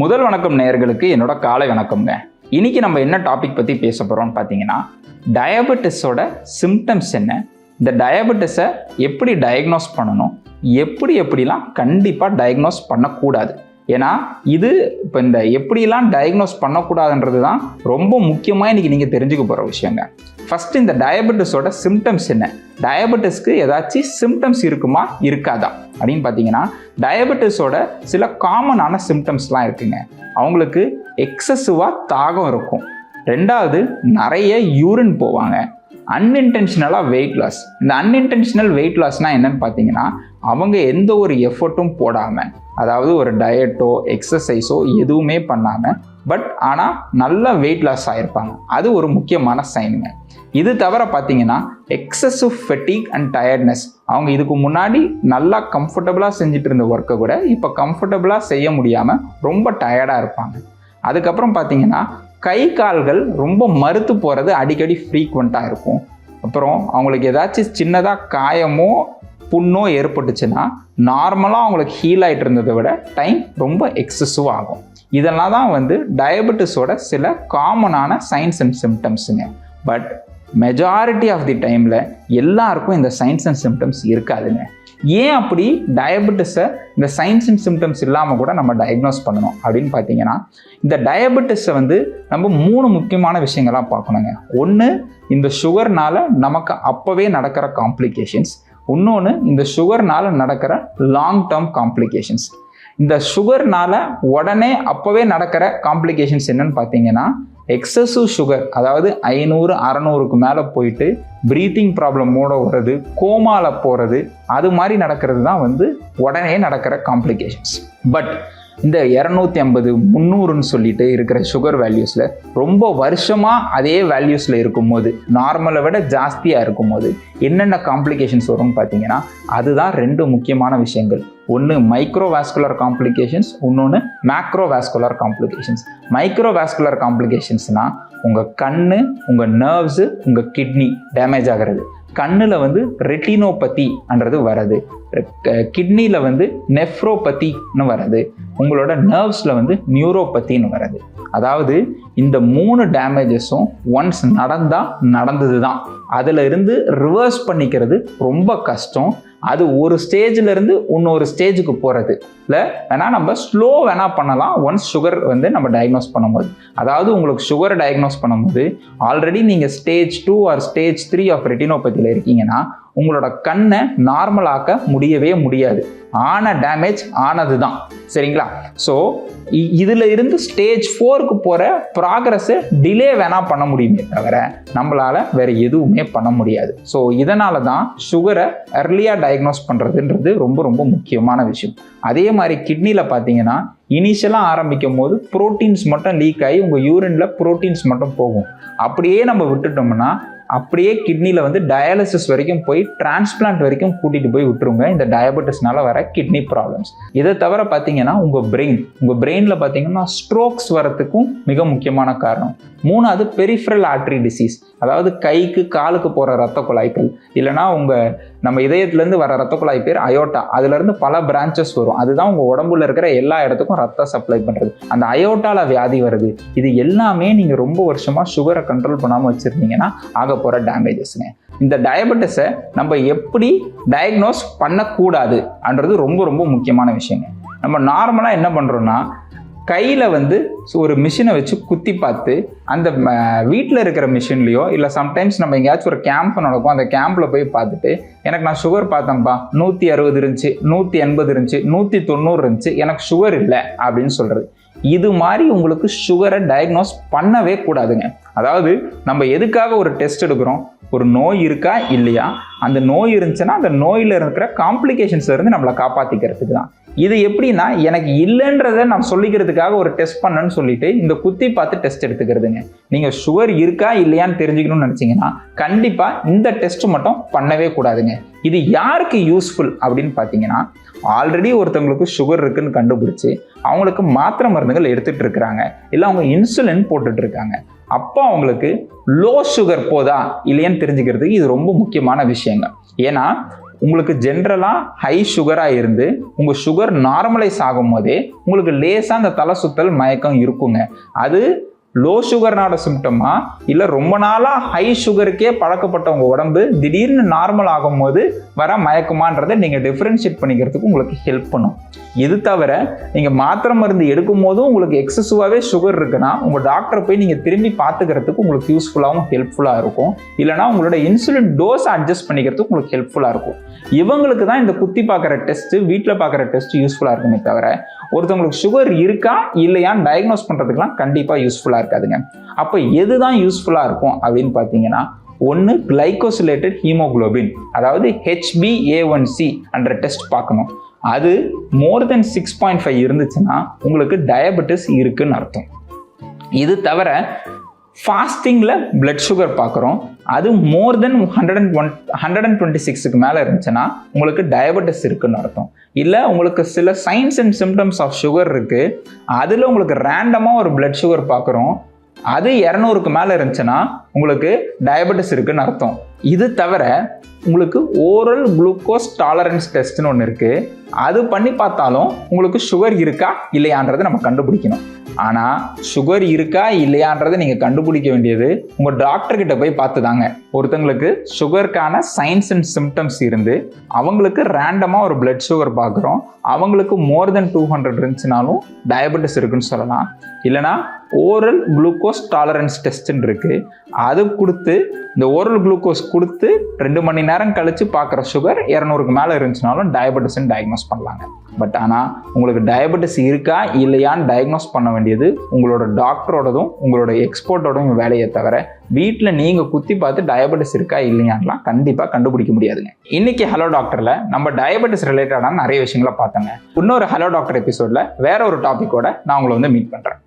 முதல் வணக்கம் நேயர்களுக்கு என்னோட காலை வணக்கம்ங்க. இன்னைக்கு நம்ம என்ன டாபிக் பற்றி பேச போகிறோம்னு பார்த்தீங்கன்னா டயபெட்டிஸோட சிம்டம்ஸ் என்ன இந்த டயபெட்டிஸை எப்படி டயக்னோஸ் பண்ணணும் எப்படி எப்படிலாம் கண்டிப்பாக டயக்னோஸ் பண்ணக்கூடாது. ஏன்னா இது இப்போ இந்த எப்படிலாம் டயக்னோஸ் பண்ணக்கூடாதுன்றது தான் ரொம்ப முக்கியமாக இன்றைக்கி நீங்கள் தெரிஞ்சுக்க போகிற விஷயங்க. ஃபஸ்ட்டு இந்த டயபெட்டிஸோட சிம்டம்ஸ் என்ன? டயபெட்டிஸ்க்கு ஏதாச்சும் சிம்டம்ஸ் இருக்குமா? இருக்காதா? அப்படின்னு பார்த்தீங்கன்னா டயபெட்டிஸோட சில காமனான சிம்டம்ஸ்லாம் இருக்குங்க. அவங்களுக்கு எக்ஸசிவாக தாகம் இருக்கும். ரெண்டாவது நிறைய யூரின் போவாங்க. அன்இன்டென்ஷனலாக வெயிட் லாஸ் இந்த அன்இன்டென்ஷனல் வெயிட் லாஸ்னால் என்னென்னு பார்த்தீங்கன்னா அவங்க எந்த ஒரு எஃபர்ட்டும் போடாமல் அதாவது ஒரு டயட்டோ எக்ஸசைஸோ எதுவுமே பண்ணாமல் பட் ஆனால் நல்ல வெயிட் லாஸ் ஆகிருப்பாங்க அது ஒரு முக்கியமான சைனுங்க இது தவிர பார்த்தீங்கன்னா எக்ஸசிவ் ஃபெட்டிக் அண்ட் டயர்ட்னஸ் அவங்க இதுக்கு முன்னாடி நல்லா கம்ஃபர்டபுளாக செஞ்சுட்டு இருந்த ஒர்க்கை கூட இப்போ கம்ஃபர்டபுளாக செய்ய முடியாமல் ரொம்ப டயர்டாக இருப்பாங்க. அதுக்கப்புறம் பார்த்தீங்கன்னா கை கால்கள் ரொம்ப மறுத்து போகிறது அடிக்கடி ஃப்ரீக்வெண்ட்டாக இருக்கும். அப்புறம் அவங்களுக்கு ஏதாச்சும் சின்னதாக காயமோ புண்ணோ ஏற்பட்டுச்சுன்னா நார்மலாக அவங்களுக்கு ஹீல் ஆகிட்டு இருந்ததை விட டைம் ரொம்ப எக்ஸசிவ் ஆகும். இதெல்லாம் தான் வந்து டயபெட்டிஸோட சில காமனான சைன்ஸ் அண்ட் சிம்டம்ஸுங்க பட் மெஜாரிட்டி ஆஃப் தி டைமில் எல்லாருக்கும் இந்த சைன்ஸ் அண்ட் சிம்டம்ஸ் இருக்காதுங்க. ஏன் அப்படி டயபெட்டிஸை இந்த சைன்ஸ் அண்ட் சிம்டம்ஸ் இல்லாமல் கூட நம்ம டயக்னோஸ் பண்ணணும்? அப்படின்னு பார்த்தீங்கன்னா இந்த டயபெட்டிஸை வந்து நம்ம மூணு முக்கியமான விஷயங்களாக பார்க்கணுங்க. ஒன்று இந்த சுகர்னால் நமக்கு அப்போவே நடக்கிற காம்ப்ளிகேஷன்ஸ் இன்னொன்று இந்த சுகர்னால் நடக்கிற லாங் டேர்ம் காம்ப்ளிகேஷன்ஸ் இந்த சுகர்னால உடனே அப்போவே நடக்கிற காம்ப்ளிகேஷன்ஸ் என்னன்னு பார்த்தீங்கன்னா எக்ஸசிவ் சுகர் அதாவது ஐநூறு அறநூறுக்கு மேலே போயிட்டு ப்ரீத்திங் ப்ராப்ளமோட வர்றது கோமாவில் போகிறது அது மாதிரி நடக்கிறது தான் வந்து உடனே நடக்கிற காம்ப்ளிகேஷன்ஸ் பட் இந்த இரநூத்தி ஐம்பது முந்நூறுன்னு சொல்லிட்டு இருக்கிற சுகர் வேல்யூஸில் ரொம்ப வருஷமாக அதே வேல்யூஸில் இருக்கும்போது நார்மலை விட ஜாஸ்தியாக இருக்கும்போது என்னென்ன காம்ப்ளிகேஷன்ஸ் வரும்னு பார்த்தீங்கன்னா அதுதான் ரெண்டு முக்கியமான விஷயங்கள். ஒன்று மைக்ரோவாஸ்குலர் காம்ப்ளிகேஷன்ஸ் இன்னொன்று மேக்ரோவாஸ்குலர் காம்ப்ளிகேஷன்ஸ் மைக்ரோவாஸ்குலர் காம்ப்ளிகேஷன்ஸ்னால் உங்கள் கண் உங்கள் நர்வ்ஸு உங்கள் கிட்னி டேமேஜ் ஆகிறது. கண்ணில் வந்து ரெட்டினோபதின்றது வருது கிட்னியில் வந்து நெஃப்ரோபத்தின்னு வர்றது. உங்களோட நர்வ்ஸில் வந்து நியூரோபத்தின்னு வர்றது. அதாவது இந்த மூணு டேமேஜஸும் ஒன்ஸ் நடந்தால் நடந்தது தான் அதில் இருந்து ரிவர்ஸ் பண்ணிக்கிறது ரொம்ப கஷ்டம். அது ஒரு ஸ்டேஜில் இருந்து இன்னொரு ஸ்டேஜுக்கு போகிறது இல்லை வேணால் நம்ம ஸ்லோ வேணால் பண்ணலாம். ஒன்ஸ் சுகர் வந்து நம்ம டயக்னோஸ் பண்ணும்போது. அதாவது உங்களுக்கு சுகர் டயக்னோஸ் பண்ணும்போது ஆல்ரெடி நீங்கள் stage two or stage three of ரெட்டினோபதியில் இருக்கீங்கன்னா உங்களோட கண்ணை நார்மலாக்க முடியவே முடியாது. ஆன டேமேஜ் ஆனது தான் சரிங்களா ஸோ இதில் இருந்து ஸ்டேஜ் ஃபோருக்கு போகிற ப்ராக்ரஸை டிலே வேணால் பண்ண முடியுமே தவிர நம்மளால் வேறு எதுவுமே பண்ண முடியாது. ஸோ இதனால தான் சுகரை அர்லியாக டயக்னோஸ் பண்ணுறதுன்றது ரொம்ப ரொம்ப முக்கியமான விஷயம். அதே மாதிரி கிட்னியில் பார்த்தீங்கன்னா இனிஷியலாக ஆரம்பிக்கும் போது ப்ரோட்டீன்ஸ் மட்டும் லீக் ஆகி உங்கள் யூரினில் ப்ரோட்டீன்ஸ் மட்டும் போகும். அப்படியே நம்ம விட்டுட்டோம்னா அப்படியே கிட்னியில் வந்து டயாலிசிஸ் வரைக்கும் போய் டிரான்ஸ்பிளான்ட் வரைக்கும் கூட்டிகிட்டு போய் விட்டுருங்க. இந்த டயபெட்டிஸ்னால வர கிட்னி ப்ராப்ளம்ஸ் இதை தவிர பார்த்தீங்கன்னா உங்கள் பிரெயின் உங்கள் பிரெயினில் பார்த்தீங்கன்னா ஸ்ட்ரோக்ஸ் வரத்துக்கும் மிக முக்கியமான காரணம். மூணாவது பெரிஃபரல் ஆர்ட்ரி டிசீஸ் அதாவது கைக்கு காலுக்கு போகிற ரத்த குழாய்கள். இல்லைனா உங்கள் நம்ம இதயத்துலேருந்து வர ரத்த குழாய் பேர் அயோட்டா. அதுலேருந்து பல பிரான்ச்சஸ் வரும். அதுதான் உங்கள் உடம்புல இருக்கிற எல்லா இடத்துக்கும் ரத்தம் சப்ளை பண்ணுறது அந்த அயோட்டால வியாதி வருது. இது எல்லாமே நீங்கள் ரொம்ப வருஷமாக சுகரை கண்ட்ரோல் பண்ணாமல் வச்சுருந்தீங்கன்னா ஆக போகிற டேமேஜஸ்ங்க இந்த டயபெட்டிஸை நம்ம எப்படி டயக்னோஸ் பண்ணக்கூடாதுன்றது ரொம்ப ரொம்ப முக்கியமான விஷயங்க. நம்ம நார்மலாக என்ன பண்ணுறோன்னா கையில் வந்து ஒரு மிஷினை வச்சு குத்தி பார்த்து அந்த வீட்டில் இருக்கிற மிஷின்லேயோ இல்லை சம்டைம்ஸ் நம்ம எங்கேயாச்சும் ஒரு கேம்ப் நடக்கும் அந்த கேம்பில் போய் பார்த்துட்டு எனக்கு நான் சுகர் பார்த்தேன்ப்பா நூற்றி அறுபது இருந்துச்சு நூற்றி எண்பது இருந்துச்சு நூற்றி தொண்ணூறு இருந்துச்சு எனக்கு சுகர் இல்லை அப்படின்னு சொல்கிறது இது மாதிரி உங்களுக்கு சுகரை டயக்னோஸ் பண்ணவே கூடாதுங்க. அதாவது நம்ம எதுக்காக ஒரு டெஸ்ட் எடுக்கிறோம்? ஒரு நோய் இருக்கா? இல்லையா? அந்த நோய் இருந்துச்சுன்னா அந்த நோயில் இருக்கிற காம்ப்ளிகேஷன்ஸ்லேருந்து நம்மளை காப்பாற்றிக்கிறதுக்கு தான். இது எப்படின்னா எனக்கு இல்லைன்றதை நான் சொல்லிக்கிறதுக்காக ஒரு டெஸ்ட் பண்ணேன்னு சொல்லிட்டு இந்த குத்தி பார்த்து டெஸ்ட் எடுத்துக்கிறதுங்க. நீங்கள் சுகர் இருக்கா இல்லையான்னு தெரிஞ்சுக்கணும்னு நினச்சிங்கன்னா கண்டிப்பாக இந்த டெஸ்ட் மட்டும் பண்ணவே கூடாதுங்க. இது யாருக்கு யூஸ்ஃபுல் அப்படின்னு பார்த்தீங்கன்னா ஆல்ரெடி ஒருத்தவங்களுக்கு சுகர் இருக்குன்னு கண்டுபிடிச்சி அவங்களுக்கு மாத்திரை மருந்துகள் எடுத்துகிட்டு இருக்கிறாங்க. இல்லை அவங்க இன்சுலின் போட்டுட்டு இருக்காங்க. அப்போ அவங்களுக்கு லோ சுகர் போதா இல்லையான்னு தெரிஞ்சுக்கிறதுக்கு இது ரொம்ப முக்கியமான விஷயங்க. ஏன்னா உங்களுக்கு ஜென்ரலாக ஹை சுகராக இருந்து உங்கள் சுகர் நார்மலைஸ் ஆகும் போதே உங்களுக்கு லேசாக அந்த தலை சுத்தல் மயக்கம் இருக்குங்க. அது லோ சுகர்னால சிம்டமா இல்லை ரொம்ப நாளாக ஹை சுகருக்கே பழக்கப்பட்டவங்க உடம்பு திடீர்னு நார்மல் ஆகும்போது வர மயக்கமான்றதை நீங்கள் டிஃப்ரென்ஷியேட் பண்ணிக்கிறதுக்கு உங்களுக்கு ஹெல்ப் பண்ணும். இது தவிர நீங்கள் மாத்திரை மருந்து எடுக்கும் போதும் உங்களுக்கு எக்ஸசிவாகவே சுகர் இருக்குன்னா உங்கள் டாக்டரை போய் நீங்கள் திரும்பி பார்த்துக்கிறதுக்கு உங்களுக்கு யூஸ்ஃபுல்லாகவும் ஹெல்ப்ஃபுல்லாக இருக்கும். இல்லைனா உங்களோட இன்சுலின் டோஸ் அட்ஜஸ்ட் பண்ணிக்கிறதுக்கு உங்களுக்கு ஹெல்ப்ஃபுல்லாக இருக்கும். இவங்களுக்கு தான் இந்த குத்தி பார்க்குற டெஸ்ட்டு வீட்டில் பார்க்குற டெஸ்ட் யூஸ்ஃபுல்லாக இருக்குமே தவிர ஒருத்தவங்களுக்கு சுகர் இருக்கா இல்லையான்னு டயக்னோஸ் பண்ணுறதுக்குலாம் கண்டிப்பாக யூஸ்ஃபுல்லாக இருக்கும். இருக்காதுங்க. அப்போ எதுதான் யூஸ்ஃபுல்லாக இருக்கும் அப்படின்னு பார்த்தீங்கன்னா ஒன்று கிளைகோசிலேட்டட் ஹீமோகுளோபின் அதாவது ஹெச்பிஏ ஒன் சி என்ற டெஸ்ட் பார்க்கணும். அது more than six point five இருந்துச்சுன்னா உங்களுக்கு டயபெட்டிஸ் இருக்குன்னு அர்த்தம். இது தவிர ஃபாஸ்டிங்கில் பிளட் சுகர் பார்க்குறோம் அது more than hundred and one hundred and twenty சிக்ஸுக்கு மேலே இருந்துச்சுன்னா உங்களுக்கு டயபெட்டிஸ் இருக்குன்னு அர்த்தம். இல்லை உங்களுக்கு சில signs and symptoms of sugar இருக்குது அதில் உங்களுக்கு ரேண்டமாக ஒரு பிளட் சுகர் பார்க்குறோம் அது இரநூறுக்கு மேலே இருந்துச்சுன்னா உங்களுக்கு டயபெட்டிஸ் இருக்குன்னு அர்த்தம். இது தவிர உங்களுக்கு ஓரல் குளுக்கோஸ் டாலரன்ஸ் டெஸ்ட்னு ஒன்று இருக்குது அது பண்ணி பார்த்தாலும் உங்களுக்கு சுகர் இருக்கா இல்லையான்றதை நம்ம கண்டுபிடிக்கணும். ஆனால் சுகர் இருக்கா இல்லையான்றதை நீங்கள் கண்டுபிடிக்க வேண்டியது உங்கள் டாக்டர்கிட்ட போய் பார்த்து தாங்க ஒருத்தங்களுக்கு சுகருக்கான சைன்ஸ் அண்ட் சிம்டம்ஸ் இருந்து அவங்களுக்கு ரேண்டமாக ஒரு பிளட் சுகர் பார்க்குறோம். அவங்களுக்கு மோர் தென் டூ ஹண்ட்ரட் இருந்துச்சுனாலும் டயபெட்டிஸ் இருக்குன்னு சொல்லலாம். இல்லைனா ஓரல் குளுக்கோஸ் டாலரன்ஸ் டெஸ்ட்னு இருக்குது அது கொடுத்து இந்த ஓரல் குளுக்கோஸ் கொடுத்து ரெண்டு மணி நேரம் கழித்து பார்க்குற சுகர் இரநூறுக்கு மேலே இருந்துச்சுனாலும் டயபெட்டிஸ்ன்னு டயக்னோஸ் பண்ணலாங்க. பட் ஆனால் உங்களுக்கு டயபெட்டிஸ் இருக்கா இல்லையான்னு டயக்னோஸ் பண்ண வேண்டியது உங்களோட டாக்டரோடதும் உங்களோட எக்ஸ்போர்ட்டோடும் வேலையை தவிர வீட்டில் நீங்கள் குத்தி பார்த்து டயபெட்டிஸ் இருக்கா இல்லையான்லாம் கண்டிப்பாக கண்டுபிடிக்க முடியாதுங்க. இன்னைக்கு ஹலோ டாக்டரில் நம்ம டயபெட்டிஸ் ரிலேட்டடான நிறைய விஷயங்களை பார்த்தோங்க. இன்னொரு ஹலோ டாக்டர் எபிசோடில் வேற ஒரு டாப்பிக்கோட நான் உங்களை வந்து மீட் பண்ணுறேன்